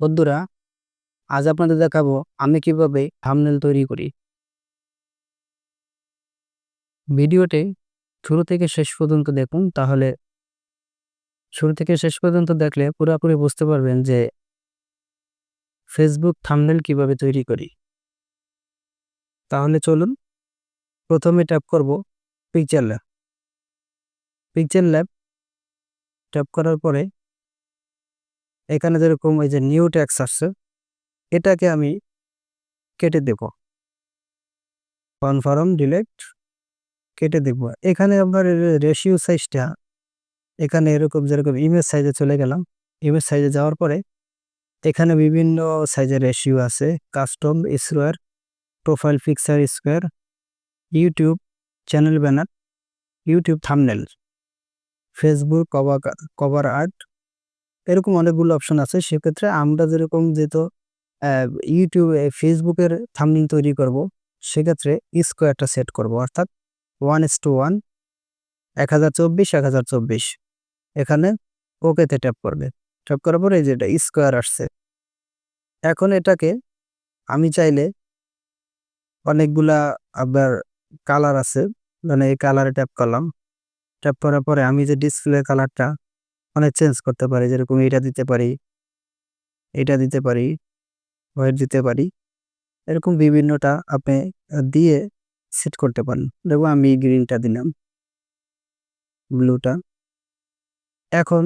বন্ধুরা, আজ আপনাদের দেখাবো আমি কীভাবে থামনেল তৈরি করি। ভিডিওটি শুরু থেকে শেষ পর্যন্ত দেখুন, তাহলে শুরু থেকে শেষ পর্যন্ত দেখলে পুরোপুরি বুঝতে পারবেন যে ফেসবুক থামনেল কীভাবে তৈরি করি। তাহলে চলুন, প্রথমে ট্যাপ করব picture lab picture lab tap করার পরে এখানে যেরকম এই যে নিউ ট্যাক্স আসছে, এটাকে আমি কেটে দেব। কনফার্ম ডিলেক্ট কেটে দেব। এখানে আপনার রেশিও সাইজটা এখানে এরকম যেরকম ইমেজ সাইজে চলে গেলাম ইমেজ সাইজে যাওয়ার পরে এখানে বিভিন্ন সাইজের রেশিও আছে। Custom square profile picture square YouTube channel banner YouTube thumbnail Facebook cover cover art এরকম অনেকগুলো অপশন আছে। সেক্ষেত্রে আমরা যেরকম যেহেতু ইউটিউবে ফেসবুকের থামনিং তৈরি করব, সেক্ষেত্রে স্কোয়ারটা সেট করব। অর্থাৎ ওয়ান এস টু ওয়ান এক হাজার চব্বিশ, এক হাজার চব্বিশ। এখানে ওকেতে ট্যাপ করবে। ট্যাপ করার পরে যেটা স্কোয়ার আসছে। এখন এটাকে আমি চাইলে অনেকগুলা আবার কালার আছে। মানে এই কালারে ট্যাপ করলাম। ট্যাপ করার পরে আমি যে ডিসপ্লে কালারটা অনেক চেঞ্জ করতে পারি, যেরকম এটা দিতে পারি এটা দিতে পারি হোয়াইট দিতে পারি, এরকম বিভিন্নটা আপনি দিয়ে সেট করতে পারেন। দেখব আমি গ্রিনটা দিলাম ব্লুটা এখন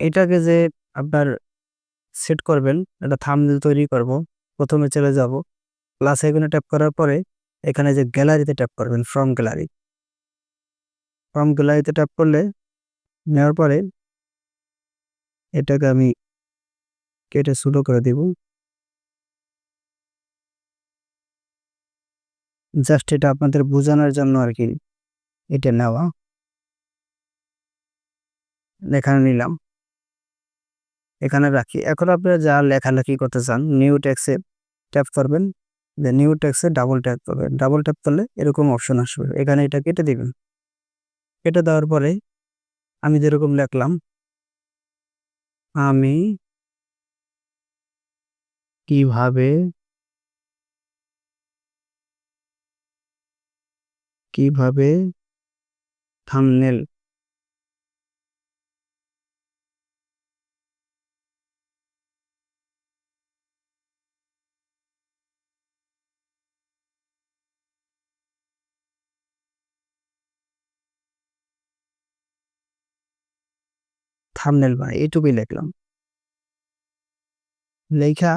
এটাকে যে আপনার সেট করবেন, একটা থামনেল তৈরি করব, প্রথমে চলে যাব প্লাস এখানে ট্যাপ করার পরে এখানে যে গ্যালারিতে ট্যাপ করবেন ফ্রম গ্যালারি ফ্রম গ্যালারিতে ট্যাপ করলে নেওয়ার পরে এটাকে আমি কেটে শুরু করে দিব। জাস্ট এটা আপনাদের বোঝানোর জন্য আর কি এটা নেওয়া। এখানে নিলাম। এখানে রাখি। এখন আপনারা যা লেখালেখি করতে চান নিউ ট্যাক্সে ট্যাপ করবেন যে নিউ ট্যাক্সে ডাবল ট্যাপ করবেন। ডাবল ট্যাপ করলে এরকম অপশন আসবে। এখানে এটা কেটে দিবেন। কেটে দেওয়ার পরে আমি যেরকম লেখলাম আমি কীভাবে কীভাবে থামনেল থামনেল বানাই এইটুকুই লিখলাম। লেখা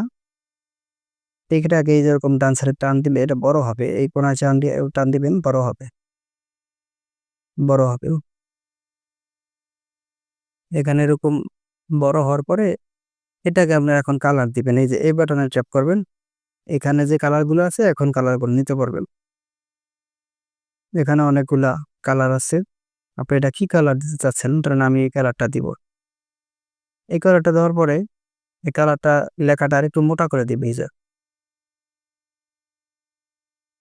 এটাকে এই যেরকম ডান সাইডে টান দিবে এটা বড় হবে, এই কোনায় টান দিয়ে টান দিবেন, বড় হবে। বড় হবে এখানে এরকম বড় হওয়ার পরে এটাকে আপনার এখন কালার দিবেন, এই যে এই বাটনে ট্যাপ করবেন, এখানে যে কালারগুলো আছে, এখন কালারগুলো নিতে পারবেন। এখানে অনেকগুলা কালার আছে। আপনি এটা কি কালার দিতে চাচ্ছেন? ধরেন আমি এই কালারটা দিব। এই কালারটা দেওয়ার পরে এই কালারটা লেখাটা আর একটু মোটা করে এই যে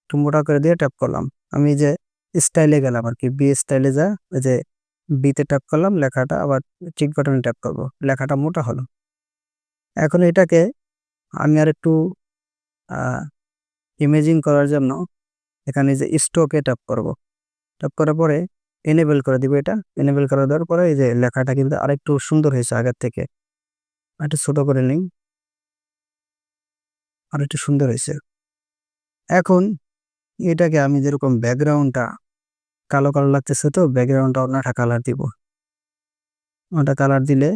একটু মোটা করে দিয়ে ট্যাপ করলাম। আমি যে স্টাইলে গেলাম আর কি বি স্টাইলে যা, ওই যে বিতে ট্যাপ করলাম, লেখাটা আবার ঠিক বাটনে ট্যাপ করব। লেখাটা মোটা হলো। এখন এটাকে আমি আর একটু ইমেজিং করার জন্য এখানে যে স্টোকে ট্যাপ করব। ট্যাপ করার পরে এনেবেল করে দিব এটা। এনেবেল করে দেওয়ার পরে এই যে লেখাটা কিন্তু আরেকটু সুন্দর হয়েছে আগের থেকে। একটু ছোট করে নিই। আর একটু সুন্দর হয়েছে। এখন এটাকে আমি যেরকম ব্যাকগ্রাউন্ডটা কালো কালো লাগতেছে তো, ব্যাকগ্রাউন্ডটা অন্যটা কালার দিব। ওটা কালার দিলে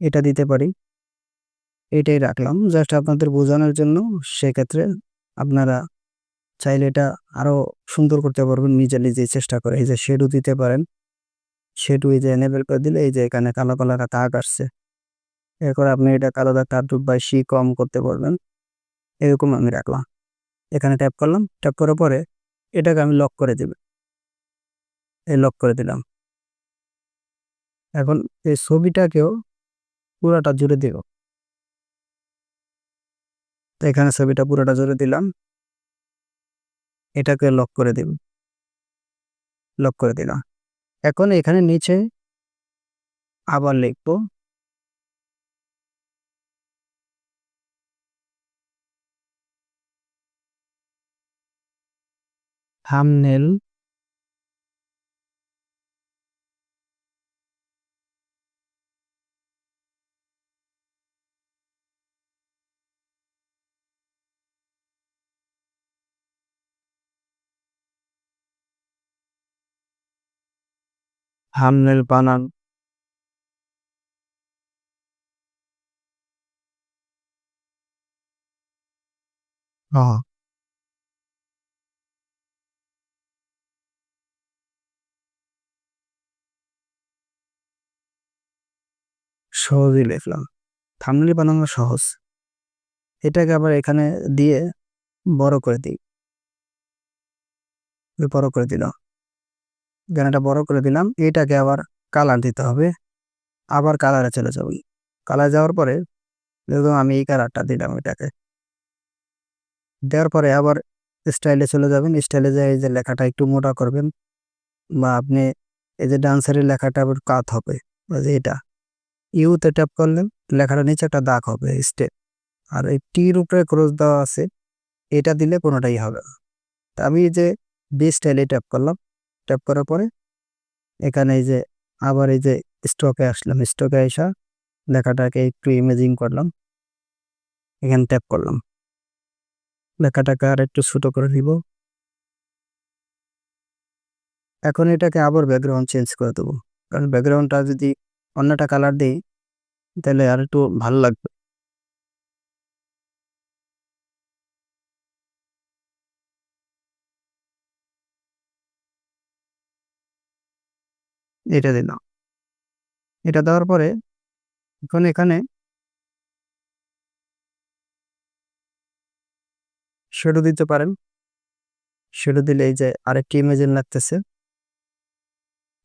এটা দিতে পারি। এটাই রাখলাম। জাস্ট আপনাদের বোঝানোর জন্য সেক্ষেত্রে আপনারা চাইলে এটা আরও সুন্দর করতে পারবেন, নিজে নিজেই চেষ্টা করে। এই যে শেডু দিতে পারেন শেডু এই যে এনেবেল করে দিলে এই যে এখানে কালো কালো একটা দাগ আসছে। এরপর আপনি এটা কালো দাগ দাগটা একটু বেশি কম করতে পারবেন। এরকম আমি রাখলাম। এখানে ট্যাপ করলাম ট্যাপ করার পরে এটাকে আমি লক করে দেব এই লক করে দিলাম। এখন এই ছবিটাকেও পুরাটা জুড়ে দিব এখানে ছবিটা পুরোটা জুড়ে দিলাম। এটাকে লক করে দিব। লক করে দিলাম। এখন এখানে নিচে আবার লিখব। থামনেল থামনেল বানান। ও সহজেই লিখলাম। থামনেল বানানো সহজ। এটাকে আবার এখানে দিয়ে বড় করে দিই। বড় করে দিলাম। গানাটা বড় করে দিলাম। এটাকে আবার কালার দিতে হবে। আবার কালারে চলে যাব। কালার যাওয়ার পরে দেখুন আমি এই কালারটা দিলাম এটাকে। দেওয়ার পরে আবার স্টাইলে চলে যাবেন। স্টাইলে যে এই যে লেখাটা একটু মোটা করবেন। বা আপনি এই যে ডান্সারের লেখাটা আবার কাত হবে। যে এটা। ইউতে ট্যাপ করলেন লেখাটা নিচে একটা দাগ হবে স্টেপ আর এই টির উপরে ক্রস দেওয়া আছে, এটা দিলে কোনোটাই হবে তা আমি যে বি স্টাইলে ট্যাপ করলাম। ট্যাপ করার পরে এখানে এই যে আবার এই যে স্টকে আসলাম। স্টকে আসা লেখাটাকে একটু ইমেজিং করলাম। এখানে ট্যাপ করলাম। লেখাটাকে আর একটু ছোট করে দিব এখন এটাকে আবার ব্যাকগ্রাউন্ড চেঞ্জ করে দেবো। কারণ ব্যাকগ্রাউন্ডটা যদি অন্যটা কালার দিই, তাহলে আর একটু ভালো লাগবে। এটা দিলাম এটা দেওয়ার পরে এখন এখানে শ্যাডো দিতে পারেন। শ্যাডো দিলে এই যে আরেকটি ইমেজিন লাগতেছে।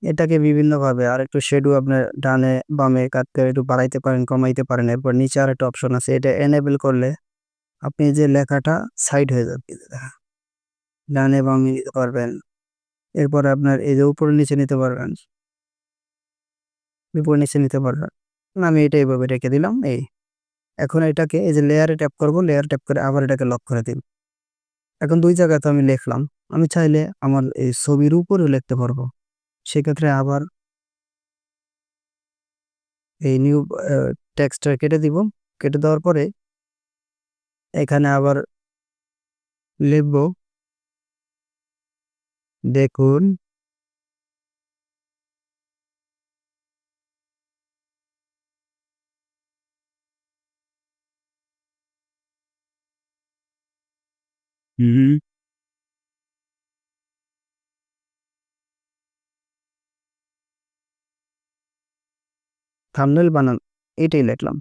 এটাকে বিভিন্নভাবে আর একটু শ্যাডো আপনার ডানে, বামে কাটতে একটু বাড়াইতে পারেন, কমাইতে পারেন। এরপর নিচে আর একটা অপশন আছে, এটা এনেবল করলে আপনি যে লেখাটা সাইড হয়ে যাবে ডানে, বামে নিতে পারবেন। এরপরে আপনার এই যে উপরে, নিচে নিতে পারবেন। উপরে নিচে নিতে পারবেন আমি এটা এইভাবে রেখে দিলাম, এই। এখন এটাকে, এই যে লেয়ারে ট্যাপ করব লেয়ার ট্যাপ করে আবার এটাকে লক করে দিন এখন দুই জায়গায় তো আমি লিখলাম, আমি চাইলে আমার এই ছবির উপরেও লিখতে পারব। সেক্ষেত্রে আবার এই নিউ টেক্সটটা কেটে দিব। কেটে দেওয়ার পরে এখানে আবার লিখব, দেখুন। হুম থামনেল বানান, এটাই লিখলাম।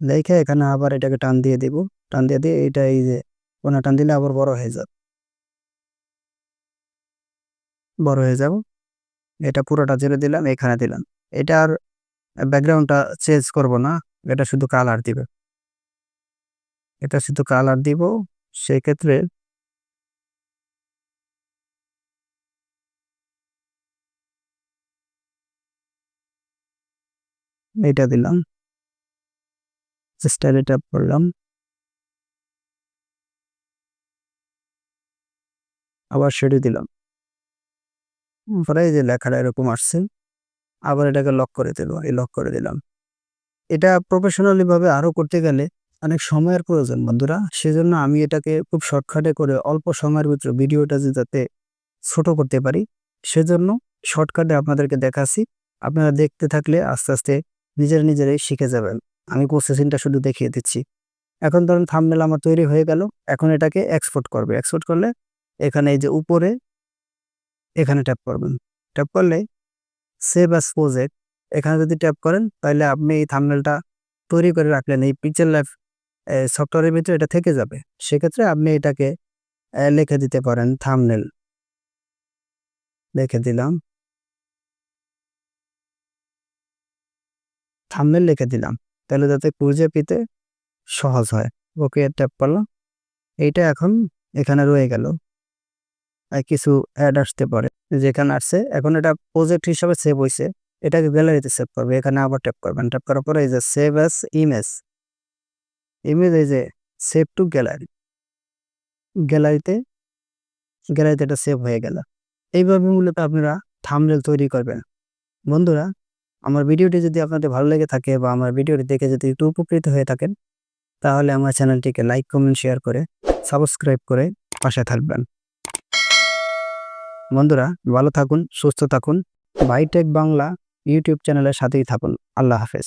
লেখে এখানে আবার এটাকে টান দিয়ে দিব। টান দিয়ে দিয়ে এটা এই যে কোনা টান দিলে আবার বড় হয়ে যাবে। বড় হয়ে যাব। এটা পুরোটা জেলে দিলাম, এখানে দিলাম। এটা আর ব্যাকগ্রাউন্ডটা চেঞ্জ করব না, এটা শুধু কালার দিবে। এটা শুধু কালার দিব। সেই ক্ষেত্রে এটা দিলাম। স্টাইলে ট্যাপ করলাম আবার সেটি দিলাম। পরে এই যে লেখাটা এরকম আসছে, আবার এটাকে লক করে দিল এই লক করে দিলাম। এটা প্রফেশনালি ভাবে আরও করতে গেলে অনেক সময়ের প্রয়োজন, বন্ধুরা। সেজন্য আমি এটাকে খুব শর্টকাটে করে অল্প সময়ের ভিতরে ভিডিওটা যে যাতে ছোট করতে পারি, সেজন্য শর্টকাটে আপনাদেরকে দেখাচ্ছি। আপনারা দেখতে থাকলে আস্তে আস্তে নিজের নিজেরাই শিখে যাবেন। আমি প্রসেসিংটা শুধু দেখিয়ে দিচ্ছি। এখন ধরুন থামনেল আমার তৈরি হয়ে গেল। এখন এটাকে এক্সপোর্ট করবে। এক্সপোর্ট করলে এখানে এই যে উপরে এখানে ট্যাপ করবেন। ট্যাপ করলে সেভ অ্যাস প্রজেক্ট এখানে যদি ট্যাপ করেন, তাহলে আপনি এই থামনেলটা তৈরি করে রাখলেন, এই পিকচার লাইফ সফটওয়্যারের ভিতরে এটা থেকে যাবে। সেক্ষেত্রে আপনি এটাকে লিখে দিতে পারেন থামনেল লিখে দিলাম। থামনেল লিখে দিলাম। তাহলে যাতে খুঁজে পেতে সহজ হয়। ওকে ট্যাপ করলাম। এইটা এখন এখানে রয়ে গেল। কিছু অ্যাড আসতে পারে। যেখানে আসছে, এখন এটা প্রজেক্ট হিসাবে সেভ হয়েছে এটাকে গ্যালারিতে সেভ করবে। এখানে আবার ট্যাপ করবেন। ট্যাপ করার পরে এই যে সেভ অ্যাস ইমেজ ইমেজ এই যে সেভ টু গ্যালারি গ্যালারিতে গ্যালারিতে এটা সেভ হয়ে গেল। এইভাবে মূলত আপনারা থামনেল তৈরি করবেন। বন্ধুরা, আমার ভিডিওটি যদি আপনাদের ভালো লেগে থাকে বা আমার ভিডিওটি দেখে যদি একটু উপকৃত হয়ে থাকেন, তাহলে আমার চ্যানেলটিকে লাইক কমেন্ট শেয়ার করে সাবস্ক্রাইব করে পাশে থাকবেন। বন্ধুরা, ভালো থাকুন, সুস্থ থাকুন। বাইটেক বাংলা ইউটিউব চ্যানেলের সাথেই থাকুন। আল্লাহ হাফেজ।